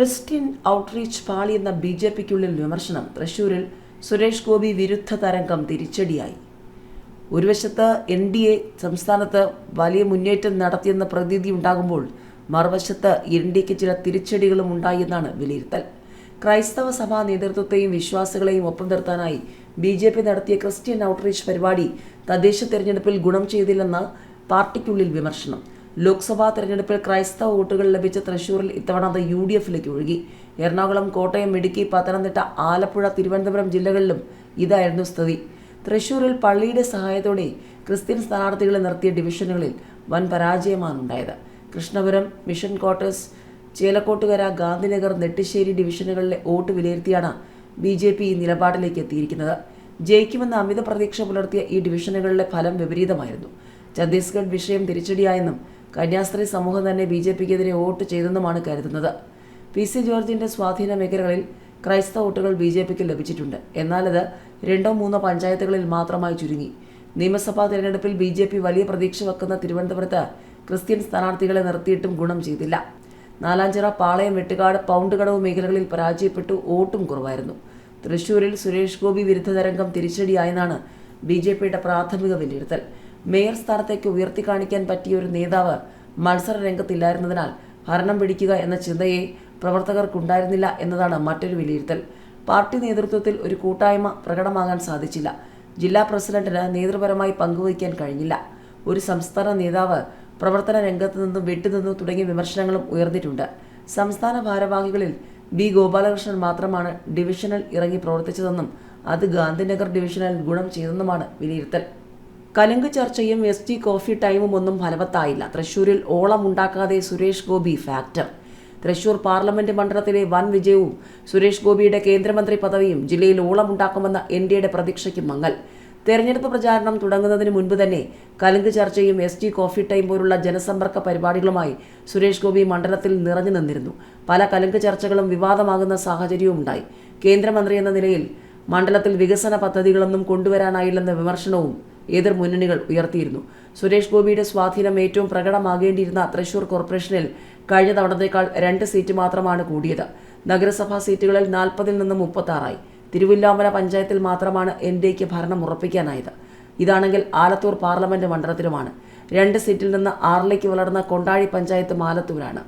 Christian outreach പാളി എന്ന B J പിക്കുള്ളിൽ വിമർശനം. തൃശൂരിൽ സുരേഷ് ഗോപി വിരുദ്ധ തരംഗം തിരിച്ചടിയായി. ഒരു വശത്ത് എൻ ഡി എ സംസ്ഥാനത്ത് വലിയ മുന്നേറ്റം നടത്തിയെന്ന പ്രതീതി ഉണ്ടാകുമ്പോൾ മറുവശത്ത് എൻ ഡി എക്ക് ചില തിരിച്ചടികളും ഉണ്ടായി എന്നാണ് വിലയിരുത്തൽ. ക്രൈസ്തവ സഭാ നേതൃത്വത്തെയും വിശ്വാസികളെയും ഒപ്പം നിർത്താനായി ബി ജെ പി നടത്തിയ ക്രിസ്ത്യൻ ഔട്ട്റീച്ച് പരിപാടി തദ്ദേശ തെരഞ്ഞെടുപ്പിൽ ഗുണം ചെയ്തില്ലെന്ന് പാർട്ടിക്കുള്ളിൽ വിമർശനം. ലോക്സഭാ തെരഞ്ഞെടുപ്പിൽ ക്രൈസ്തവ വോട്ടുകൾ ലഭിച്ച തൃശൂരിൽ ഇത്തവണ അത് യു ഡി എഫിലേക്ക് ഒഴുകി. എറണാകുളം കോട്ടയം ഇടുക്കി പത്തനംതിട്ട ആലപ്പുഴ തിരുവനന്തപുരം ജില്ലകളിലും ഇതായിരുന്നു സ്ഥിതി. തൃശൂരിൽ പള്ളിയുടെ സഹായത്തോടെ ക്രിസ്ത്യൻ സ്ഥാനാർത്ഥികളെ നിർത്തിയ ഡിവിഷനുകളിൽ വൻ പരാജയമാണ് ഉണ്ടായത് കൃഷ്ണപുരം മിഷൻ ക്വാർട്ടേഴ്സ് ചേലക്കോട്ടുകര ഗാന്ധിനഗർ നെട്ടിശ്ശേരി ഡിവിഷനുകളിലെ വോട്ട് വിലയിരുത്തിയാണ് ബി ജെ പി ഈ നിലപാടിലേക്ക് എത്തിയിരിക്കുന്നത്. ജയിക്കുമെന്ന അമിത പ്രതീക്ഷ പുലർത്തിയ ഈ ഡിവിഷനുകളിലെ ഫലം വിപരീതമായിരുന്നു. ഛത്തീസ്ഗഡ് വിഷയം തിരിച്ചടിയായെന്നും കന്യാസ്ത്രീ സമൂഹം തന്നെ ബി ജെ പിക്കെതിരെ വോട്ട് ചെയ്തെന്നുമാണ് കരുതുന്നത്. പി സി ജോർജിന്റെ സ്വാധീന മേഖലകളിൽ ക്രൈസ്തവ വോട്ടുകൾ ബി ജെ പിക്ക് ലഭിച്ചിട്ടുണ്ട്. എന്നാലത് രണ്ടോ മൂന്നോ പഞ്ചായത്തുകളിൽ മാത്രമായി ചുരുങ്ങി. നിയമസഭാ തിരഞ്ഞെടുപ്പിൽ ബി ജെ പി വലിയ പ്രതീക്ഷ വെക്കുന്ന തിരുവനന്തപുരത്ത് ക്രിസ്ത്യൻ സ്ഥാനാർത്ഥികളെ നിർത്തിയിട്ടും ഗുണം ചെയ്തില്ല. നാലാഞ്ചിറ പാളയം വെട്ടുകാട് പൗണ്ടുകടവ് മേഖലകളിൽ പരാജയപ്പെട്ടു വോട്ടും കുറവായിരുന്നു. തൃശൂരിൽ സുരേഷ് ഗോപി വിരുദ്ധ തരംഗം തിരിച്ചടിയായെന്നാണ് ബി ജെ പിയുടെ പ്രാഥമിക വിലയിരുത്തൽ. മേയർ സ്ഥാനത്തേക്ക് ഉയർത്തി കാണിക്കാൻ പറ്റിയ ഒരു നേതാവ് മത്സര രംഗത്തില്ലായിരുന്നതിനാൽ ഭരണം പിടിക്കുക എന്ന ചിന്തയെ പ്രവർത്തകർക്കുണ്ടായിരുന്നില്ല എന്നതാണ് മറ്റൊരു വിലയിരുത്തൽ. പാർട്ടി നേതൃത്വത്തിൽ ഒരു കൂട്ടായ്മ പ്രകടമാകാൻ സാധിച്ചില്ല. ജില്ലാ പ്രസിഡന്റിന് നേതൃപരമായി പങ്കുവയ്ക്കാൻ കഴിഞ്ഞില്ല. ഒരു സംസ്ഥാന നേതാവ് പ്രവർത്തന രംഗത്ത് നിന്നും വിട്ടുനിന്നു തുടങ്ങിയ വിമർശനങ്ങളും ഉയർന്നിട്ടുണ്ട്. സംസ്ഥാന ഭാരവാഹികളിൽ ബി ഗോപാലകൃഷ്ണൻ മാത്രമാണ് ഡിവിഷനിൽ ഇറങ്ങി പ്രവർത്തിച്ചതെന്നും അത് ഗാന്ധിനഗർ ഡിവിഷനിൽ ഗുണം ചെയ്തെന്നുമാണ് വിലയിരുത്തൽ. കലുങ്ക് ചർച്ചയും എസ് ടി കോഫി ടൈമും ഒന്നും ഫലവത്തായില്ല. തൃശൂരിൽ ഓളം ഉണ്ടാക്കാതെ സുരേഷ് ഗോപി ഫാക്ടർ. തൃശൂർ പാർലമെന്റ് മണ്ഡലത്തിലെ വൻ വിജയവും സുരേഷ് ഗോപിയുടെ കേന്ദ്രമന്ത്രി പദവിയും ജില്ലയിൽ ഓളമുണ്ടാക്കുമെന്ന എൻ ഡി എയുടെ പ്രതീക്ഷയ്ക്ക് മങ്ങൽ. തെരഞ്ഞെടുപ്പ് പ്രചാരണം തുടങ്ങുന്നതിന് മുൻപ് തന്നെ കലുങ്ക് ചർച്ചയും എസ് ടി കോഫി ടൈം പോലുള്ള ജനസമ്പർക്ക പരിപാടികളുമായി സുരേഷ് ഗോപി മണ്ഡലത്തിൽ നിറഞ്ഞു നിന്നിരുന്നു. പല കലുങ്ക് ചർച്ചകളും വിവാദമാകുന്ന സാഹചര്യവും ഉണ്ടായി. കേന്ദ്രമന്ത്രി എന്ന നിലയിൽ മണ്ഡലത്തിൽ വികസന പദ്ധതികളൊന്നും കൊണ്ടുവരാനായില്ലെന്ന വിമർശനവും എതിർ മുന്നണികൾ ഉയർത്തിയിരുന്നു. സുരേഷ് ഗോപിയുടെ സ്വാധീനം ഏറ്റവും പ്രകടമാകേണ്ടിയിരുന്ന തൃശൂർ കോർപ്പറേഷനിൽ കഴിഞ്ഞ തവണത്തേക്കാൾ രണ്ട് സീറ്റ് മാത്രമാണ് കൂടിയത്. നഗരസഭാ സീറ്റുകളിൽ നാൽപ്പതിൽ നിന്ന് മുപ്പത്താറായി. തിരുവില്ലാമല പഞ്ചായത്തിൽ മാത്രമാണ് എൻ ഡി എക്ക് ഭരണം ഉറപ്പിക്കാനായത്. ഇതാണെങ്കിൽ ആലത്തൂർ പാർലമെന്റ് മണ്ഡലത്തിലുമാണ്. രണ്ട് സീറ്റിൽ നിന്ന് ആറിലേക്ക് വളർന്ന കൊണ്ടാഴി പഞ്ചായത്ത് ആലത്തൂരാണ്